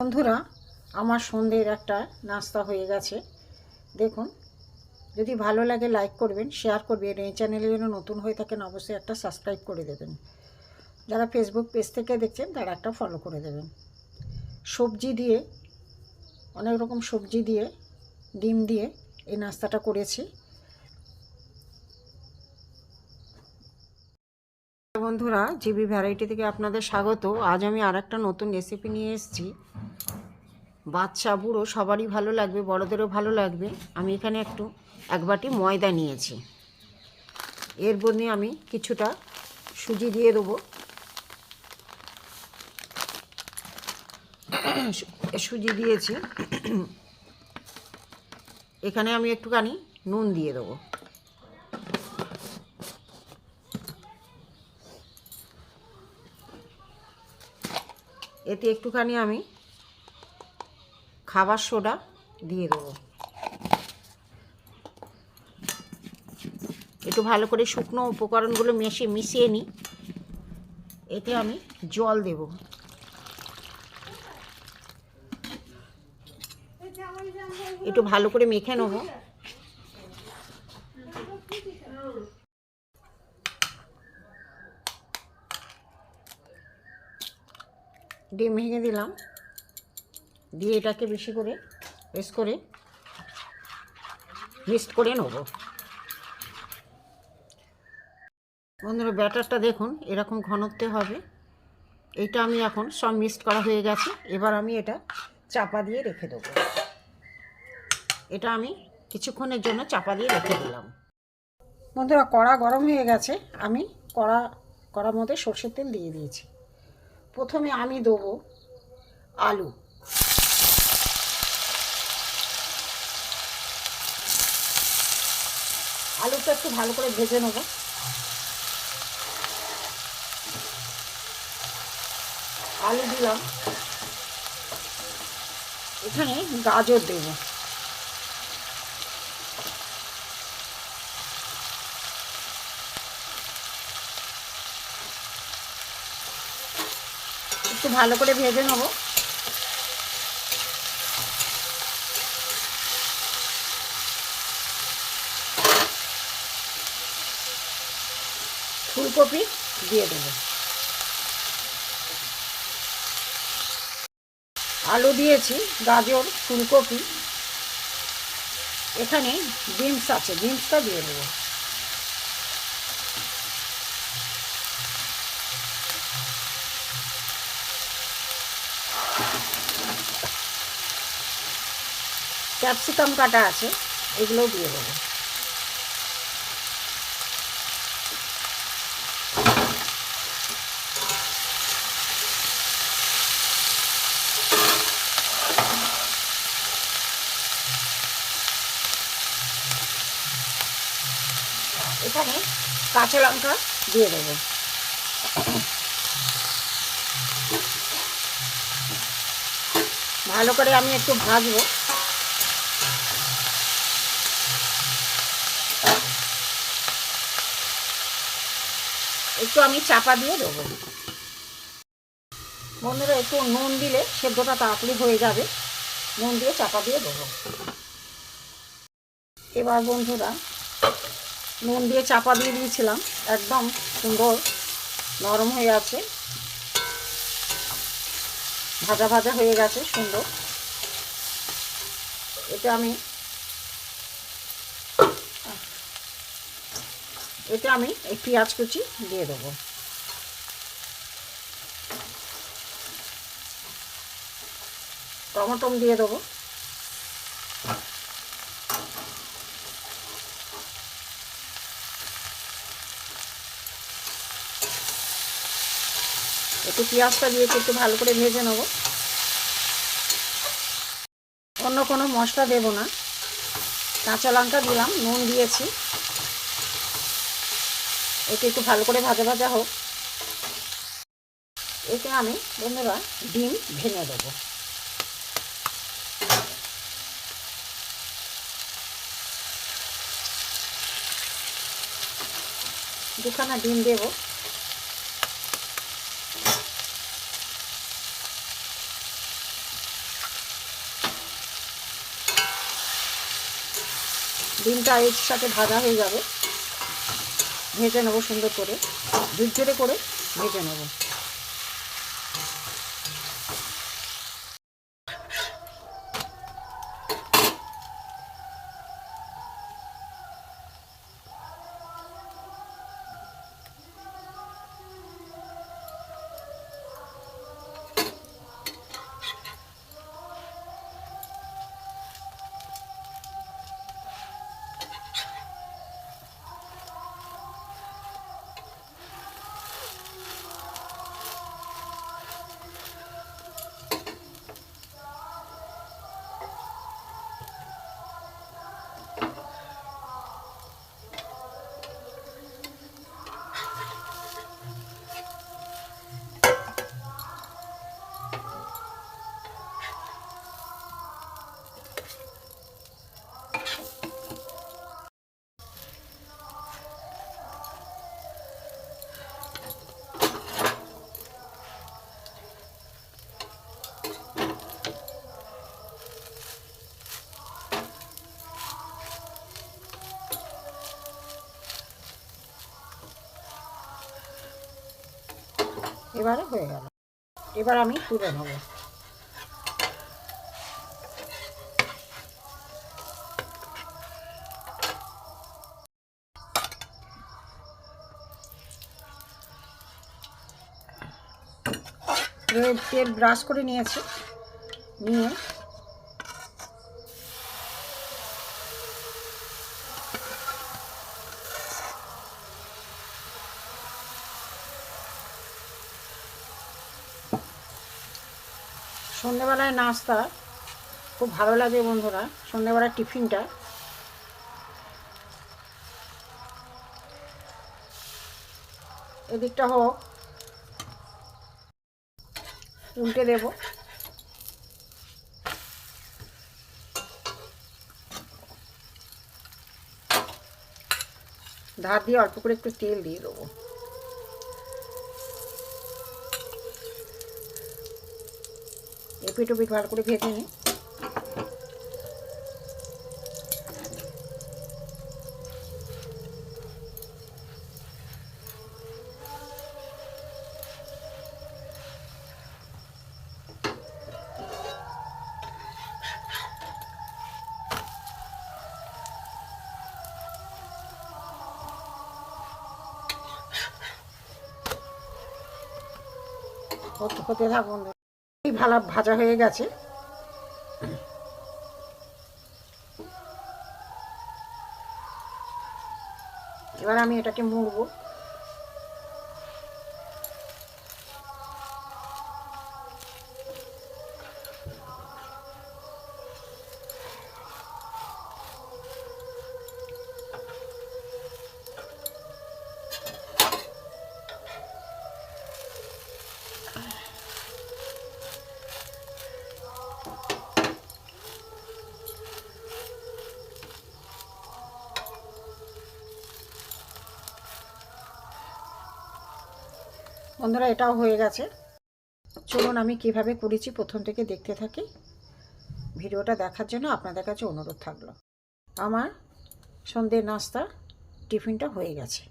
বন্ধুরা, আমার সন্ধ্যের একটা নাস্তা হয়ে গেছে। দেখুন, যদি ভালো লাগে লাইক করবেন শেয়ার করবেন, এই চ্যানেলে যেন নতুন হয়ে থাকেন, অবশ্যই একটা সাবস্ক্রাইব করে দেবেন। যারা ফেসবুক পেজ থেকে দেখছেন, তারা একটা ফলো করে দেবেন। সবজি দিয়ে, অনেক রকম সবজি দিয়ে, ডিম দিয়ে এই নাস্তাটা করেছি। বন্ধুরা, জিবি ভ্যারাইটি থেকে আপনাদের স্বাগত। আজ আমি আর একটা নতুন রেসিপি নিয়ে এসেছি। বাচ্চা, বুড়ো, সবারই ভালো লাগবে, বড়দেরও ভালো লাগবে। আমি এখানে একটু, এক বাটি ময়দা নিয়েছি। এর মধ্যে আমি কিছুটা সুজি দিয়ে দেবো। সুজি দিয়েছি। এখানে আমি একটুখানি নুন দিয়ে দেবো। এতে একটুখানি আমি খাবার সোডা দিয়ে দেবো। একটু ভালো করে শুকনো উপকরণগুলো মেশে মিশিয়ে নিই। এতে আমি জল দেব। একটু ভালো করে মেখে নেব। ডিম ভেঙে দিলাম। দিয়ে এটাকে বেশি করে বেশ করে মিক্সড করে নেব। বন্ধুরা, ব্যাটারটা দেখুন, এরকম ঘনত্বে হবে। এইটা আমি এখন সব মিক্সড করা হয়ে গেছে। এবার আমি এটা চাপা দিয়ে রেখে দেবো। এটা আমি কিছুক্ষণের জন্য চাপা দিয়ে রেখে দিলাম। বন্ধুরা, কড়া গরম হয়ে গেছে। আমি কড়া, কড়ার মধ্যে সর্ষের তেল দিয়ে দিয়েছি। প্রথমে আমি দেবো আলু। আলুটা একটু ভালো করে ভেজে নেব। আলু দিলাম। এখানে গাজর দেব। ভালো করে ভেজে নেব। ফুলকপি দিয়ে দেবো। আলু দিয়েছি, গাজর, ফুলকপি। এখানে বিনস আছে বিনসটা দিয়ে দেবো। ক্যাপসিকাম কাটা আছে, এগুলোও দিয়ে দেবো। এখানে কাঁচা লঙ্কা দিয়ে দেবো। ভালো করে আমি একটু ভাজবো। একটু আমি চাপা দিয়ে দেবো। বন্ধুরা, একটু নুন দিলে সেদ্ধটা তাড়াতাড়ি হয়ে যাবে। নুন দিয়ে চাপা দিয়ে দেবো। এবার বন্ধুরা, নুন দিয়ে চাপা দিয়ে দিয়েছিলাম। একদম সুন্দর নরম হয়ে আছে। ভাজা ভাজা হয়ে গেছে, সুন্দর। এটা আমি এটা আমি এই পেঁয়াজ কুচি দিয়ে দেবো। টমেটো দিয়ে দেবো। একটু পেঁয়াজটা দিয়ে একটু ভালো করে ভেজে নেব। অন্য কোনো মশলা দেব না। কাঁচা লঙ্কা দিলাম, নুন দিয়েছি। একে একটু ভালো করে ভাজা ভাজা হোক। এতে আমি বন্ধুরা ডিম ভেঙে দেবো। দুখানা ডিম দেব। ডিমটা এর সাথে ভাজা হয়ে যাবে। ভেজে নেব সুন্দর করে ঝুরঝুরে করে ভেজে নেব। এবারে হয়ে গেল। এবার আমি তুলে নেব। তেল ব্রাশ করে নিয়েছি। নিয়ে সন্ধেবেলায় নাস্তা, খুব ভালো লাগে বন্ধুরা সন্ধেবেলার টিফিনটা। এদিকটা হোক, উল্টে দেব। ধার দিয়ে অল্প করে একটু তেল দিয়ে দেবো। এপিট ওপিট ভালো করে ভেজে নিই। হতে হতে থাক বন্ধু। এই ভালো ভাজা হয়ে গেছে। এবার আমি এটাকে মুড়বো। বন্ধুরা, এটাও হয়ে গেছে। চলুন আমি কীভাবে করেছি প্রথম থেকে দেখতে থাকি। ভিডিওটা দেখার জন্য আপনাদের কাছে অনুরোধ থাকল। আমার সন্ধ্যের নাস্তা টিফিনটা হয়ে গেছে।